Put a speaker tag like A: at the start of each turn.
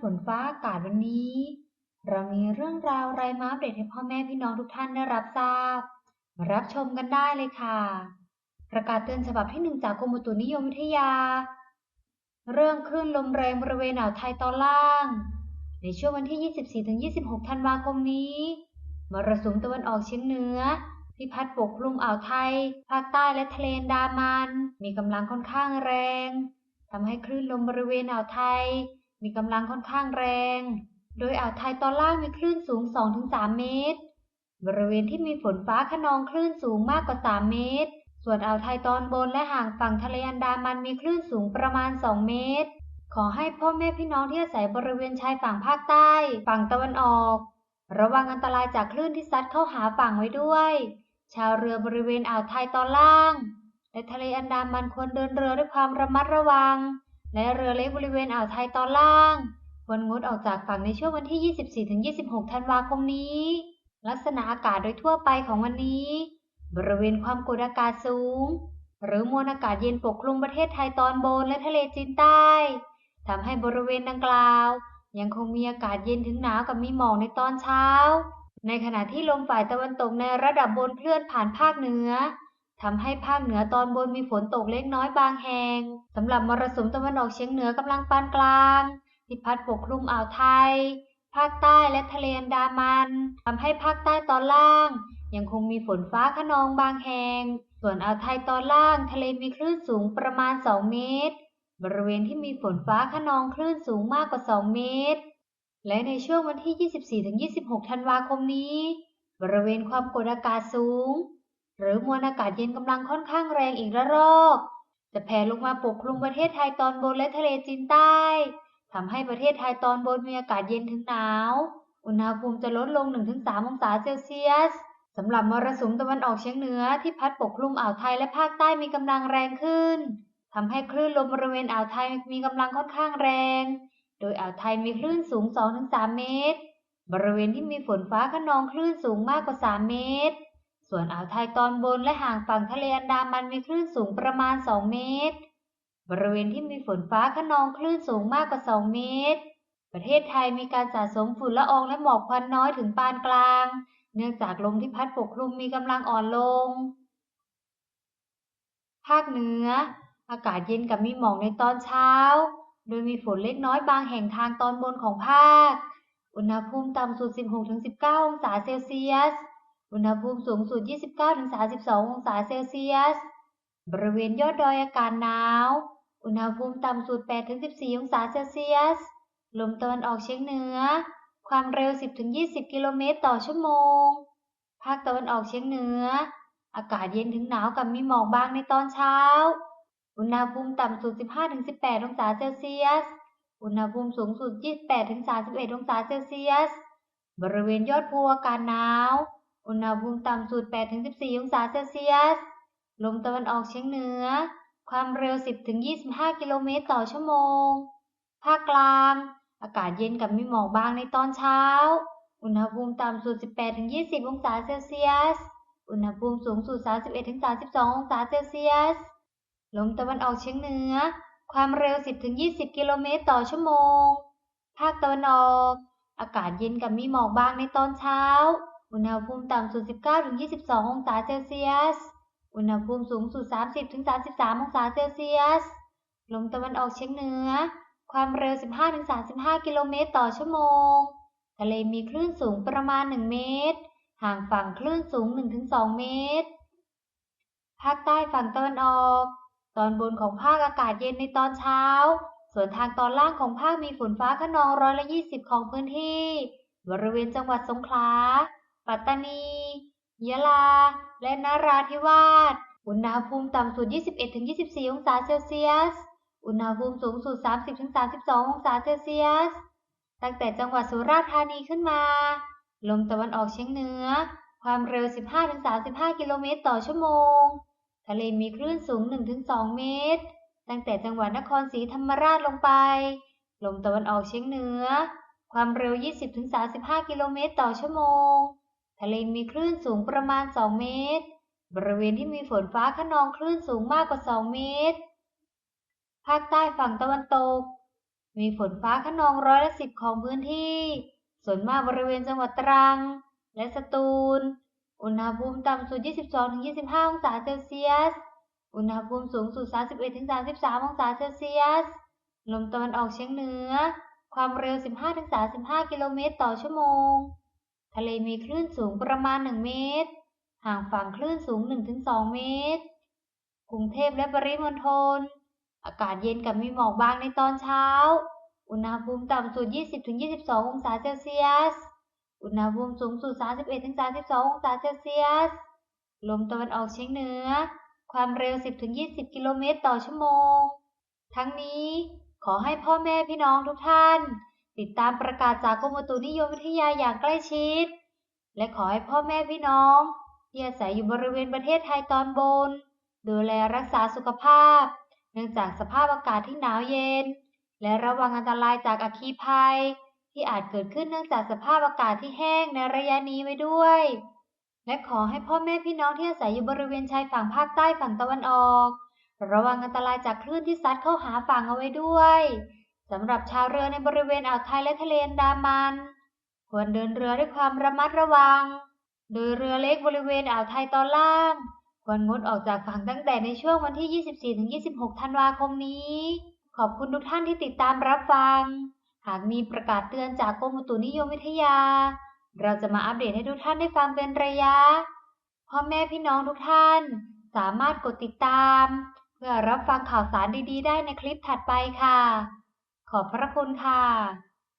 A: ฝนฟ้าอากาศวันนี้ เรามีเรื่องราวอะไรมาอัปเดตให้พ่อแม่พี่น้องทุกท่านได้รับทราบ มารับชมกันได้เลยค่ะ ประกาศเตือนฉบับที่หนึ่งจากกรมอุตุนิยมวิทยา เรื่องคลื่นลมแรงบริเวณอ่าวไทยตอนล่าง ในช่วงวันที่ 24-26 ธันวาคมนี้มรสุมตะวันออกเฉียงเหนือที่พัดปกคลุมอ่าวไทย ภาคใต้และทะเลดามัน มีกำลังค่อนข้างแรง ทำให้คลื่นลมบริเวณอ่าวไทย มีกำลังค่อนข้างแรง โดยอ่าวไทยตอนล่างมีคลื่นสูง 2-3 เมตร บริเวณที่มีฝนฟ้าขนองคลื่นสูงมากกว่า 3 เมตร ส่วนอ่าวไทยตอนบนและห่างฝั่งทะเลอันดามันมีคลื่นสูงประมาณ 2 เมตร ขอให้พ่อแม่พี่น้องที่อาศัยบริเวณชายฝั่งภาคใต้ ฝั่งตะวันออก ระวังอันตรายจากคลื่นที่ซัดเข้าหาฝั่งไว้ด้วย ชาวเรือบริเวณอ่าวไทยตอนล่าง และทะเลอันดามันควรเดินเรือด้วยความระมัดระวัง และเรือเล็กบริเวณอ่าวไทยตอนล่างควรงดออกจากฝั่งในช่วงวันที่ 24-26 ธันวาคมนี้ ลักษณะอากาศโดยทั่วไปของวันนี้ บริเวณความกดอากาศสูง หรือมวลอากาศเย็นปกคลุมประเทศไทยตอนบนและทะเลจีนใต้ทำให้บริเวณดังกล่าว ยังคงมีอากาศเย็นถึงหนาวกับมีหมอกในตอนเช้า ในขณะที่ลมฝ่ายตะวันตกในระดับบนเคลื่อนผ่านภาคเหนือ ทำให้ภาคเหนือตอนบนมีฝนตกเล็กน้อยบางแห่งสำหรับมรสุมตะวันออกเฉียงเหนือกำลังปานกลางที่พัดปกคลุมอ่าวไทย ภาคใต้และทะเลอันดามันทำให้ภาคใต้ตอนล่าง ยังคงมีฝนฟ้าขนองบางแห่ง ส่วนอ่าวไทยตอนล่างทะเลมีคลื่นสูงประมาณ 2 เมตร บริเวณที่มีฝนฟ้าขนองคลื่นสูงมากกว่า 2 เมตร และในช่วงวันที่ 24-26 ธันวาคมนี้ บริเวณความกดอากาศสูง หรือมวลอากาศเย็นกำลังค่อนข้างแรงอีกระลอก จะแผ่ลงมาปกคลุมประเทศไทยตอนบนและทะเลจีนใต้ทำให้ประเทศไทยตอนบนมีอากาศเย็นถึงหนาว อุณหภูมิจะลดลง 1-3 องศาเซลเซียสสำหรับมรสุมตะวันออกเฉียงเหนือที่พัดปกคลุมอ่าวไทยและภาคใต้มีกำลังแรงขึ้นทำให้คลื่นลมบริเวณอ่าวไทยมีกำลังค่อนข้างแรง โดยอ่าวไทยมีคลื่นสูง 2-3 เมตร บริเวณที่มีฝนฟ้าขนองคลื่นสูงมากกว่า 3 เมตร ส่วนอ่าวไทยตอนบนและห่างฝั่งทะเลอันดามันมีคลื่นสูงประมาณ 2 เมตร บริเวณที่มีฝนฟ้าขนองคลื่นสูงมากกว่า 2 เมตร ประเทศไทยมีการสะสมฝุ่นละอองและหมอกควันน้อยถึงปานกลาง เนื่องจากลมที่พัดปกคลุมมีกำลังอ่อนลง ภาคเหนือ อากาศเย็นกับมีหมอกในตอนเช้า โดยมีฝนเล็กน้อยบางแห่งทางตอนบนของภาค อุณหภูมิต่ำสุด 16-19 องศาเซลเซียส อุณหภูมิสูงสุด 29-32 องศาเซลเซียส บริเวณยอดดอยอากาศหนาว อุณหภูมิต่ำสุด 8-14 องศาเซลเซียส ลมตะวันออกเฉียงเหนือ ความเร็ว 10-20 กิโลเมตรต่อชั่วโมง ภาคตะวันออกเฉียงเหนือ อากาศเย็นถึงหนาวกับมีหมอกบางในตอนเช้า อุณหภูมิต่ำสุด 15-18 องศาเซลเซียส อุณหภูมิสูงสุด 28-31 องศาเซลเซียส บริเวณยอดภูอากาศหนาว อุณหภูมิต่ำสุด 8-14 องศาเซลเซียส ลมตะวันออกเฉียงเหนือ ความเร็ว 10-25 กิโลเมตรต่อชั่วโมง ภาคกลาง อากาศเย็นกับมีหมอกบางในตอนเช้า อุณหภูมิต่ำสุด 18-20 องศาเซลเซียส อุณหภูมิสูงสุด 31-32 องศาเซลเซียส ลมตะวันออกเฉียงเหนือ ความเร็ว 10-20 กิโลเมตรต่อชั่วโมง ภาคตะวันออก อากาศเย็นกับมีหมอกบางในตอนเช้า อุณหภูมิต่ำสุด 19-22 องศาเซลเซียส อุณหภูมิสูงสุด 30-33 องศาเซลเซียส ลมตะวันออกเฉียงเหนือ ความเร็ว 15-35 กิโลเมตรต่อชั่วโมง ทะเลมีคลื่นสูงประมาณ 1 เมตร ห่างฝั่งคลื่นสูง 1-2 เมตร ภาคใต้ฝั่งตะวันออก ตอนบนของภาคอากาศเย็นในตอนเช้า ส่วนทางตอนล่างของภาคมีฝนฟ้าขนองร้อยละ 20 ของพื้นที่ บริเวณจังหวัดสงขลา ปัตตานี ยะลา และนราธิวาส อุณหภูมิต่ำสุด 21-24 องศาเซลเซียส อุณหภูมิสูงสุด 30-32 องศาเซลเซียส ตั้งแต่จังหวัดสุราษฎร์ธานีขึ้นมา ลมตะวันออกเฉียงเหนือ ความเร็ว 15-35 กิโลเมตรต่อชั่วโมง ทะเลมีคลื่นสูง 1-2 เมตร ตั้งแต่จังหวัดนครศรีธรรมราชลงไป ลมตะวันออกเฉียงเหนือความเร็ว 20-35 กิโลเมตรต่อชั่วโมง ทะเลมีคลื่นสูงประมาณ 2 เมตร บริเวณที่มีฝนฟ้าขนองคลื่นสูงมากกว่า 2 เมตร ภาคใต้ฝั่งตะวันตก มีฝนฟ้าขนองร้อยละสิบของพื้นที่ ส่วนมากบริเวณจังหวัดตรัง และสตูล อุณหภูมิต่ำสุด 22-25 องศาเซลเซียส อุณหภูมิสูงสุด 31-33 องศาเซลเซียส ลมตะวันออกเฉียงเหนือ ความเร็ว 15-35 กิโลเมตรต่อชั่วโมง ทะเลมีคลื่นสูงประมาณ 1 เมตร ห่างฝั่งคลื่นสูง 1-2 เมตร กรุงเทพและปริมณฑล อากาศเย็นกับมีหมอกบางในตอนเช้า อุณหภูมิต่ำสุด 20-22 องศาเซลเซียส อุณหภูมิสูงสุด 31-32 องศาเซลเซียส ลมตะวันออกเฉียงเหนือ ความเร็ว 10-20 กิโลเมตรต่อชั่วโมง ทั้งนี้ขอให้พ่อแม่พี่น้องทุกท่าน ติดตามประกาศจากกรมอุตุนิยมวิทยาอย่างใกล้ชิด และขอให้พ่อแม่พี่น้องที่อาศัยอยู่บริเวณประเทศไทยตอนบน ดูแลรักษาสุขภาพ เนื่องจากสภาพอากาศที่หนาวเย็น และระวังอันตรายจากอัคคีภัย ที่อาจเกิดขึ้นเนื่องจากสภาพอากาศที่แห้งในระยะนี้ไว้ด้วย และขอให้พ่อแม่พี่น้องที่อาศัยอยู่บริเวณชายฝั่งภาคใต้ฝั่งตะวันออก ระวังอันตรายจากคลื่นที่ซัดเข้าหาฝั่งเอาไว้ด้วย สำหรับชาวเรือในบริเวณอ่าวไทยและทะเลอันดามัน ควรเดินเรือด้วยความระมัดระวัง โดยเรือเล็กบริเวณอ่าวไทยตอนล่าง ควรงดออกจากฝั่งตั้งแต่ในช่วงวันที่ 24-26 ธันวาคมนี้ ขอบคุณทุกท่านที่ติดตามรับฟัง หากมีประกาศเตือนจากกรมอุตุนิยมวิทยา เราจะมาอัปเดตให้ทุกท่านได้ฟังเป็นระยะพ่อแม่พี่น้องทุกท่าน สามารถกดติดตาม เพื่อรับฟังข่าวสารดีๆ ได้ในคลิปถัดไปค่ะ ขอบพระคุณค่ะ